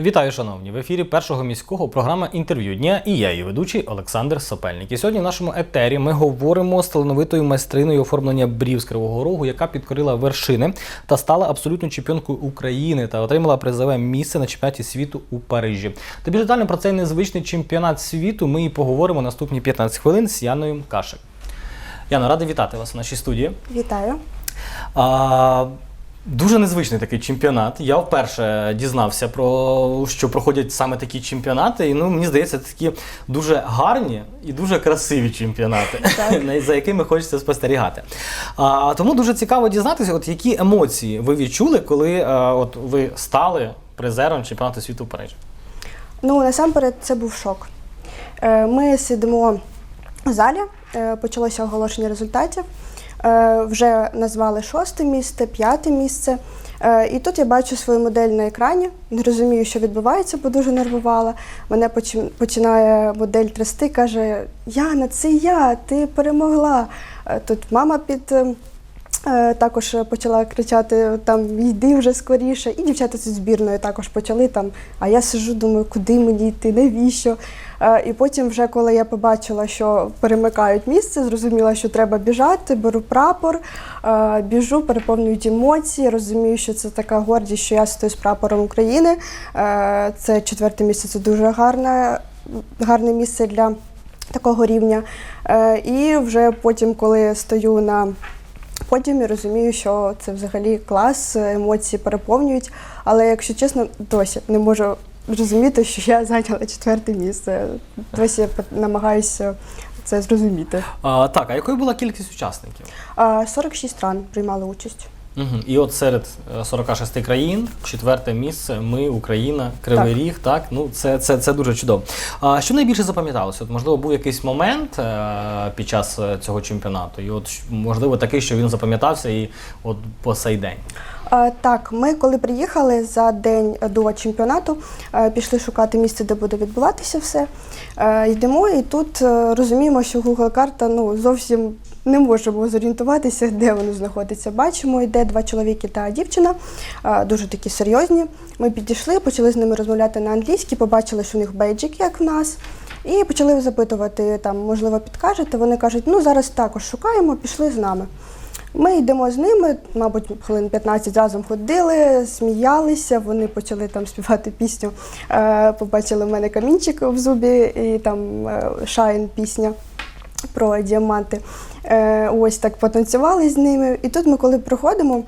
Вітаю, шановні! В ефірі першого міського програма інтерв'ю дня і я, її ведучий Олександр Сопельник. І сьогодні в нашому етері ми говоримо з талановитою майстриною оформлення брів з Кривого Рогу, яка підкорила вершини та стала абсолютною чемпіонкою України та отримала призове місце на чемпіонаті світу у Парижі. Та більш детально про цей незвичний чемпіонат світу ми і поговоримо наступні 15 хвилин з Яною Кашик. Яна, радий вітати вас в нашій студії. Вітаю. А, дуже незвичний такий чемпіонат. Я вперше дізнався про що проходять саме такі чемпіонати. І ну мені здається, це такі дуже гарні і дуже красиві чемпіонати, Так. за якими хочеться спостерігати. А, тому дуже цікаво дізнатися, от які емоції ви відчули, коли е, от ви стали призером чемпіонату світу в Парижі. Ну, насамперед, це був шок. Е, Ми сидимо в залі, е, почалося оголошення результатів. Е, Вже назвали шосте місце, п'яте місце. Е, І тут я бачу свою модель на екрані, не розумію, що відбувається, бо дуже нервувала. Мене починає модель трясти, каже: Яна, це я, ти перемогла. Е, Тут мама під. е, Е, Також почала кричати там йди вже скоріше. І дівчата з збірною також почали там. А я сижу, думаю, куди мені йти, навіщо? Е, І потім, вже коли я побачила, що перемикають місце, зрозуміла, що треба біжати, беру прапор, е, біжу, переповнюють емоції, розумію, що це така гордість, що я стою з прапором України. Е, Це четверте місце, це дуже гарне, гарне місце для такого рівня. І вже потім, коли стою на Потім я розумію, що це взагалі клас, емоції переповнюють. Але якщо чесно, досі не можу зрозуміти, що я зайняла четверте місце. Досі намагаюся це зрозуміти. А, так, а якою була кількість учасників? А, 46 стран приймали участь. Угу. І от серед е, 46 країн, четверте місце, ми, Україна, Кривий Так. Ріг. Так, ну це, це, це дуже чудово. А що найбільше запам'яталося? От, можливо, був якийсь момент е, під час е, цього чемпіонату, і от можливо такий, що він запам'ятався і от по сей день. А, Так, ми коли приїхали за день до чемпіонату, е, пішли шукати місце, де буде відбуватися все. Е, Йдемо і тут е, розуміємо, що Google карта ну зовсім не можемо зорієнтуватися, де воно знаходиться. Бачимо, йде два чоловіки та дівчина, е, дуже такі серйозні. Ми підійшли, почали з ними розмовляти на англійській, побачили, що у них бейджики, як в нас. І почали запитувати, там, можливо, підкажете. Вони кажуть, ну зараз також шукаємо, пішли з нами. Ми йдемо з ними, мабуть, хвилин 15 разом ходили, сміялися, вони почали там співати пісню. Е, побачили в мене камінчик в зубі, і там е, шайн пісня про діаманти. Е, ось так потанцювали з ними. І тут ми, коли проходимо,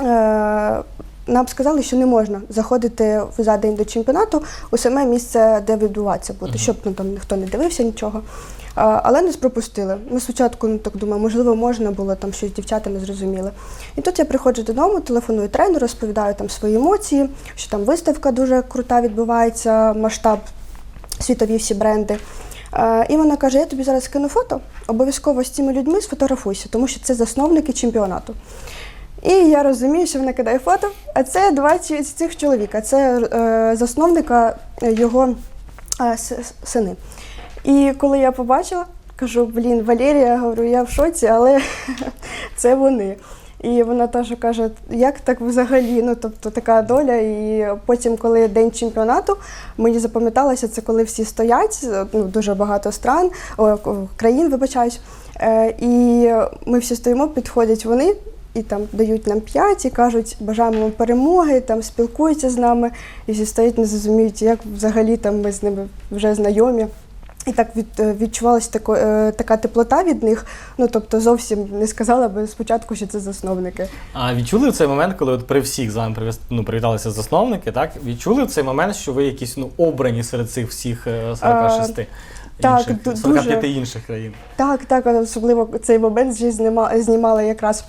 е, нам сказали, що не можна заходити в- за день до чемпіонату у саме місце, де відбуватися буде, щоб ну, там ніхто не дивився нічого. А, Але нас пропустили. Ми спочатку ну, так думаємо, можливо, можна було там щось дівчата не зрозуміли. І тут я приходжу додому, телефоную тренеру, розповідаю там свої емоції, що там виставка дуже крута відбувається, масштаб світові всі бренди. Е, І вона каже: я тобі зараз скину фото, обов'язково з цими людьми сфотографуйся, тому що це засновники чемпіонату. І я розумію, що вона кидає фото, а це два ці- з цих чоловіка, це е, засновника е, його е, сини. І коли я побачила, кажу: блін, Валерія, говорю, я в шоці, але це вони. І вона теж каже, як так взагалі? Ну, тобто така доля. І потім, коли день чемпіонату, мені запам'яталося, це коли всі стоять, ну, дуже багато стран, о, країн, вибачаюсь. Е, і ми всі стоїмо, підходять вони. І там дають нам п'ять і кажуть, бажаємо вам перемоги, там спілкуються з нами, і всі стоять, не зрозуміють, як взагалі там ми з ними вже знайомі. І так від, е, відчувалася тако, е, така теплота від них. Ну тобто зовсім не сказала би спочатку, що це засновники. А відчули в цей момент, коли от при всіх з вами ну, привіталися засновники, так? Відчули в цей момент, що ви якісь ну, обрані серед цих всіх е, 46 так, інших, 45 дуже. інших країн? Так, так, особливо цей момент знімала якраз.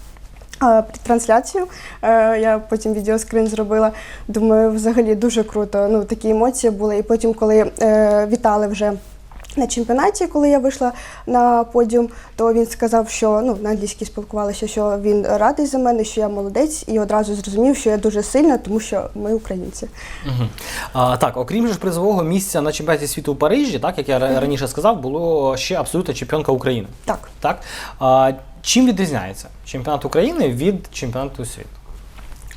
Під Трансляцію Е, я потім відеоскрин зробила. Думаю, взагалі дуже круто. Ну такі емоції були. І потім, коли е, вітали вже на чемпіонаті, коли я вийшла на подіум, то він сказав, що ну на англійській спілкувалися, що він радий за мене, що я молодець, і одразу зрозумів, що я дуже сильна, тому що ми українці. Угу. А, так, окрім ж призового місця на чемпіонаті світу у Парижі, так як я ра- раніше сказав, було ще абсолютна чемпіонка України. Так. Так? А, чим відрізняється чемпіонат України від чемпіонату світу?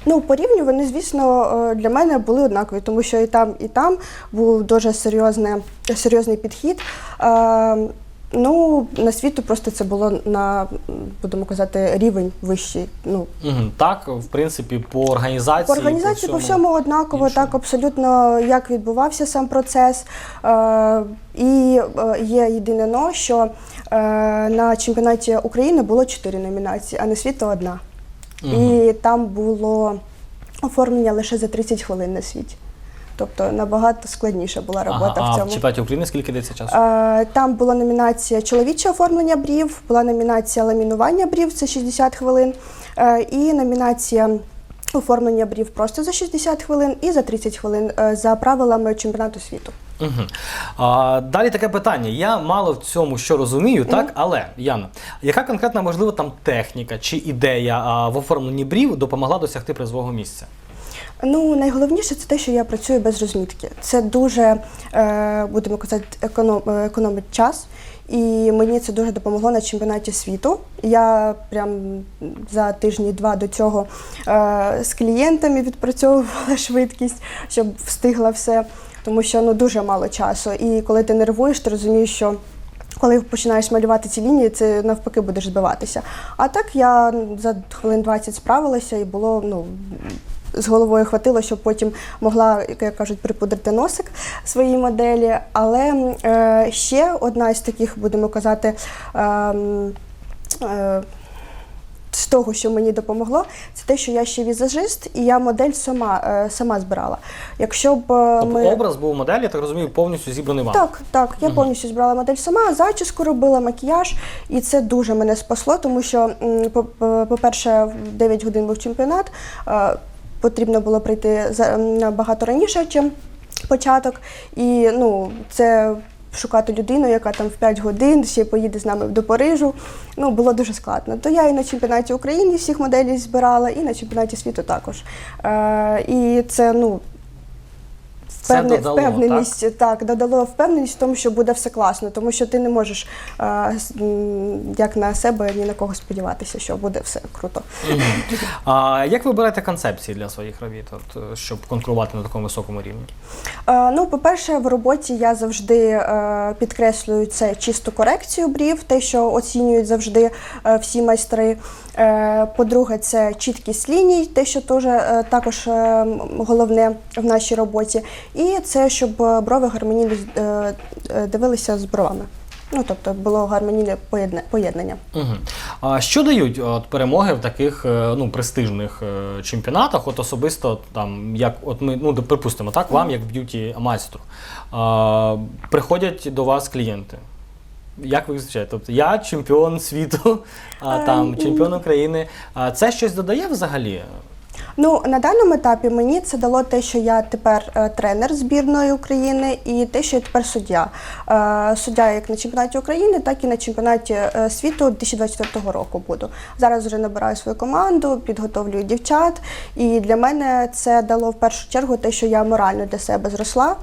Ну, по рівню вони, звісно, е, для мене були однакові, тому що і там, і там був дуже серйозне, серйозний підхід. Е, Ну, на світу просто це було на, будемо казати, рівень вищий. Ну. Так, в принципі, по організації. по організації по всьому однаково, іншому. так абсолютно як відбувався сам процес. Е, і є єдине но, що на чемпіонаті України було чотири номінації, а на світу одна. І там було оформлення лише за 30 хвилин на світі. Тобто набагато складніша була робота ага, в А цьому. в чемпіонаті України скільки йдеться часу? Е, Там була номінація чоловіче оформлення брів, була номінація ламінування брів, це 60 хвилин, е, і номінація оформлення брів просто за 60 хвилин і за 30 хвилин е, за правилами чемпіонату світу. Угу. А, далі таке питання. Я мало в цьому що розумію, так? Але Яна, яка конкретна можливо там техніка чи ідея а, в оформленні брів допомогла досягти призового місця? Ну, найголовніше це те, що я працюю без розмітки. Це дуже, е, будемо казати, економ, е, економить час. І мені це дуже допомогло на чемпіонаті світу. Я прям за тижні-два до цього е, з клієнтами відпрацьовувала швидкість, щоб встигла все, тому що ну дуже мало часу. І коли ти нервуєш, ти розумієш, що коли починаєш малювати ці лінії, це навпаки будеш збиватися. А так я за хвилин 20 справилася і було ну. З головою хватило, щоб потім могла, як кажуть, припудрити носик своїй моделі. Але е, ще одна з таких, будемо казати, ем, е, з того, що мені допомогло, це те, що я ще візажист, і я модель сама, е, сама збирала. Якщо б е, Тобто образ був моделі, я так розумію, повністю зібраний вам. Так, так. Я повністю збирала модель сама, зачіску робила, макіяж, і це дуже мене спасло, тому що, по- по- по-перше, в 9 годин був чемпіонат. е, Потрібно було прийти набагато раніше, ніж початок. І ну, це шукати людину, яка там в 5 годин ще поїде з нами до Парижу. Ну, було дуже складно. То я і на чемпіонаті України всіх моделей збирала, і на чемпіонаті світу також. Е, і це, ну, Це Впевне- додало, впевненість так? додало впевненість в тому, що буде все класно, тому що ти не можеш а, як на себе ні на кого сподіватися, що буде все круто. А як ви берете концепції для своїх робіт, от, е, щоб конкурувати на такому високому рівні? Е, Ну, по-перше, в роботі я завжди е, підкреслюю це чисту корекцію брів, те, що оцінюють завжди е, всі майстри. Е, По-друге, це чіткість ліній, те, що теж е, також е, головне в нашій роботі. І це, щоб е, брови гармонійно е, е, дивилися з бровами. Ну, тобто було гармонійне поєднання. Угу. А що дають от, перемоги в таких ну, престижних чемпіонатах? От особисто там, як от ми, ну, припустимо, так, вам, як б'юті майстру, а, приходять до вас клієнти. Як ви їх зустрічаєте? Тобто я чемпіон світу, а, там чемпіон України. А це щось додає взагалі? Ну на даному етапі мені це дало те, що я тепер е, тренер збірної України, і те, що я тепер суддя. Е, суддя як на чемпіонаті України, так і на чемпіонаті е, світу 2024 року буду. Зараз вже набираю свою команду, підготовлюю дівчат. І для мене це дало в першу чергу те, що я морально для себе зросла.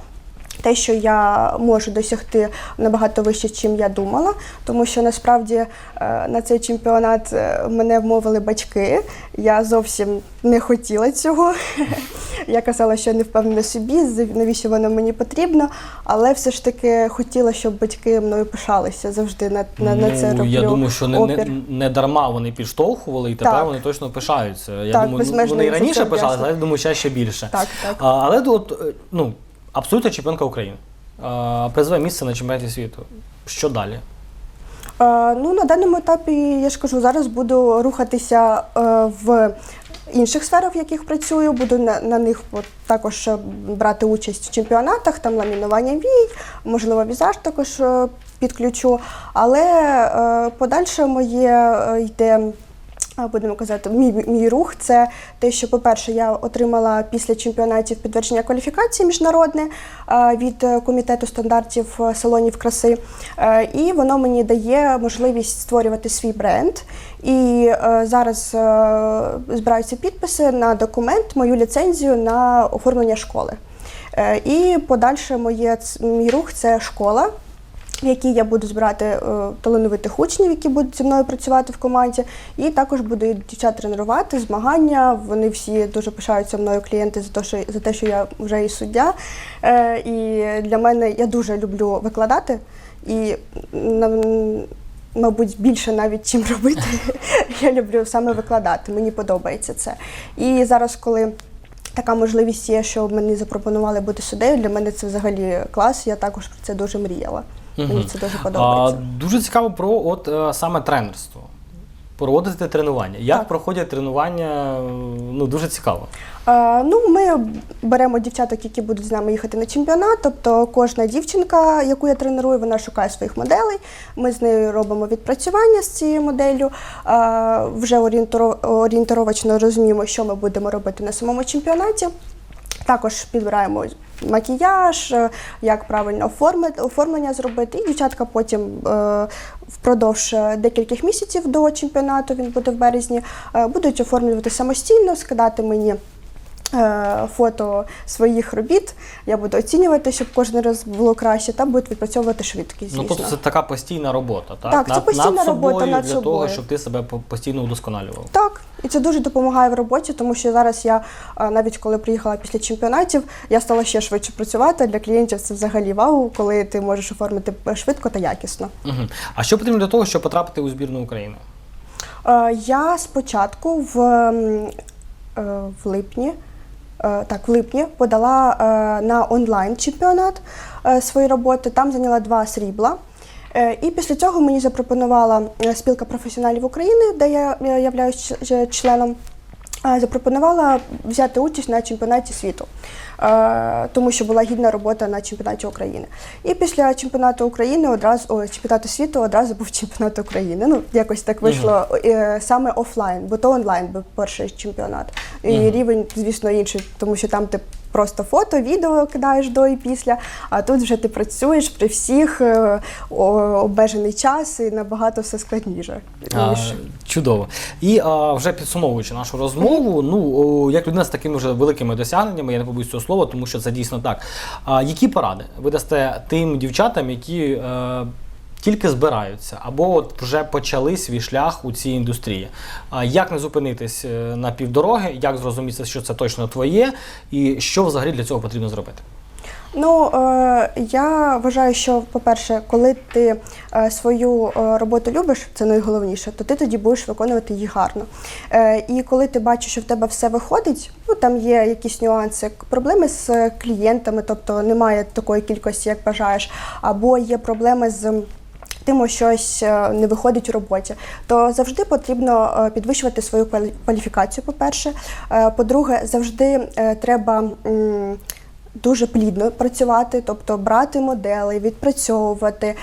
Те, що я можу досягти набагато вище, чим я думала, тому що насправді е, на цей чемпіонат е, мене вмовили батьки. Я зовсім не хотіла цього. Я казала, що не впевнена собі, навіщо воно мені потрібно, але все ж таки хотіла, щоб батьки мною пишалися завжди на, на, на це роблю. Ну, я думаю, що не, не, не дарма вони підштовхували, і тепер Так. вони точно пишаються. Я Так, думаю, ну, вони і раніше пишалися, але я думаю, ще, ще більше. Так, так. А, але от, е, ну, абсолютно чемпіонка України. А, призове місце на чемпіонаті світу. Що далі? Ну, на даному етапі, я ж кажу, зараз буду рухатися е, в інших сферах, в яких працюю. Буду на, на них також е, брати участь в чемпіонатах, там ламінування вій, можливо, візаж також е, підключу. Але е, подальше моє йде. Будемо казати, мій, мій рух це те, що, по-перше, я отримала після чемпіонатів підтвердження кваліфікації міжнародне від комітету стандартів е, салонів краси, Е, і воно мені дає можливість створювати свій бренд. І е, зараз збираються підписи на документ, мою ліцензію на оформлення школи. І подальше моє мій рух це школа. В якій я буду збирати е, талановитих учнів, які будуть зі мною працювати в команді. І також буду дівчат тренувати, змагання. Вони всі дуже пишаються мною клієнти за те, що за те, що я вже і суддя. Е, і для мене я дуже люблю викладати. І мабуть, більше навіть чим робити. я люблю саме викладати. Мені подобається це. І зараз, коли така можливість є, що мені запропонували бути суддею, для мене це взагалі клас. Я також про це дуже мріяла. Мені це дуже А, подобається. дуже цікаво про от е, саме тренерство. Проводити тренування. Як Так. проходять тренування? Ну дуже цікаво. Е, ну, ми беремо дівчаток, які будуть з нами їхати на чемпіонат. Тобто кожна дівчинка, яку я треную, вона шукає своїх моделей. Ми з нею робимо відпрацювання з цією моделлю. Е, вже орієнтировочно розуміємо, що ми будемо робити на самому чемпіонаті. Також підбираємо макіяж, е, як правильно оформити, оформлення зробити. І дівчатка потім е, впродовж е, декількох місяців до чемпіонату, він буде в березні, будуть оформлювати самостійно, скидати мені. Е, Фото своїх робіт я буду оцінювати, щоб кожен раз було краще, та будуть відпрацьовувати швидкість. Ну тобто це така постійна робота, так? Так, це над, постійна над робота собою над для того, щоб ти себе постійно удосконалював. Так, і це дуже допомагає в роботі, тому що зараз я навіть коли приїхала після чемпіонатів, я стала ще швидше працювати. Для клієнтів це взагалі вау, коли ти можеш оформити швидко та якісно. Угу. А що потрібно для того, щоб потрапити у збірну України? Е, Я спочатку в, е, в липні. Е, Так, в липні подала е, на онлайн чемпіонат е, свої роботи. Там зайняла два срібла. І після цього мені запропонувала спілка професіоналів України, де я являюсь членом. Запропонувала взяти участь на чемпіонаті світу, тому що була гідна робота на чемпіонаті України. І після чемпіонату України одразу о, чемпіонату світу одразу був чемпіонат України. Ну якось так вийшло е, саме офлайн, бо то онлайн був перший чемпіонат. І Мгм. рівень, звісно, інший, тому що там ти просто фото, відео кидаєш до і після. А тут вже ти працюєш при всіх е, обмежений час і набагато все складніше. А, чудово. І а, вже підсумовуючи нашу розмову, ну як людина з такими вже великими досягненнями, я не побоюсь цього слова, тому що це дійсно так. А, які поради ви дасте тим дівчатам, які е, тільки збираються або от вже почали свій шлях у цій індустрії? Як не зупинитись е, на півдороги, як зрозуміти, що це точно твоє, і що взагалі для цього потрібно зробити? Ну е, я вважаю, що по-перше, коли ти е, свою роботу любиш, це найголовніше, то ти тоді будеш виконувати її гарно. І коли ти бачиш, що в тебе все виходить, ну там є якісь нюанси, проблеми з клієнтами, тобто немає такої кількості, як бажаєш, або є проблеми з. Тим, щось е, не виходить у роботі, то завжди потрібно е, підвищувати свою квалі- кваліфікацію. По-перше, Е, по-друге, завжди треба дуже плідно працювати, тобто брати модели, відпрацьовувати.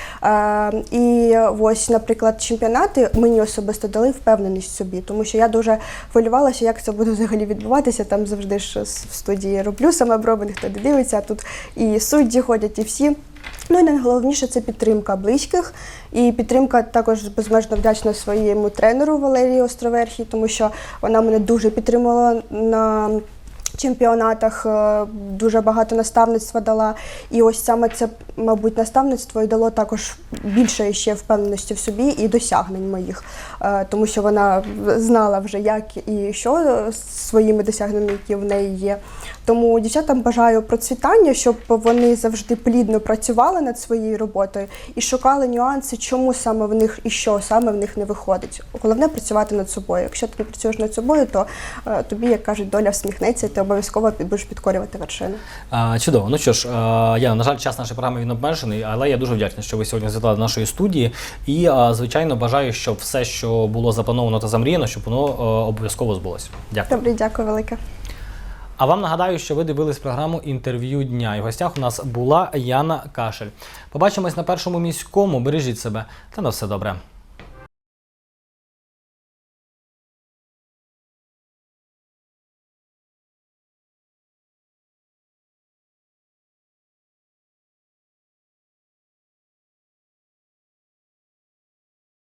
І ось, наприклад, чемпіонати мені особисто дали впевненість собі, тому що я дуже хвилювалася, як це буде взагалі відбуватися. Там завжди ж в студії роблю саме брови, ніхто не дивиться. А тут і судді ходять, і всі. Ну і найголовніше це підтримка близьких. І підтримка також безмежно вдячна своєму тренеру Валерії Островерхій, тому що вона мене дуже підтримувала на чемпіонатах, е, дуже багато наставництва дала. І ось саме це, мабуть, наставництво і дало також більше ще впевненості в собі і досягнень моїх, тому що вона знала вже, як і що е, своїми досягненнями, які в неї є. Тому дівчатам бажаю процвітання, щоб вони завжди плідно працювали над своєю роботою і шукали нюанси, чому саме в них і що саме в них не виходить. Головне працювати над собою. Якщо ти не працюєш над собою, то е, тобі, як кажуть, доля всміхнеться, і ти обов'язково будеш підкорювати вершини. Чудово. Ну що ж, е, я, на жаль, час нашої програми він обмежений, але я дуже вдячний, що ви сьогодні завітали до нашої студії. І, е, звичайно, бажаю, щоб все, що було заплановано та замріяно, щоб воно е, обов'язково збулося. Дякую. Добре, дякую велике. А вам нагадаю, що ви дивились програму інтерв'ю дня. І в гостях у нас була Яна Кашель. Побачимось на першому міському. Бережіть себе та на все добре.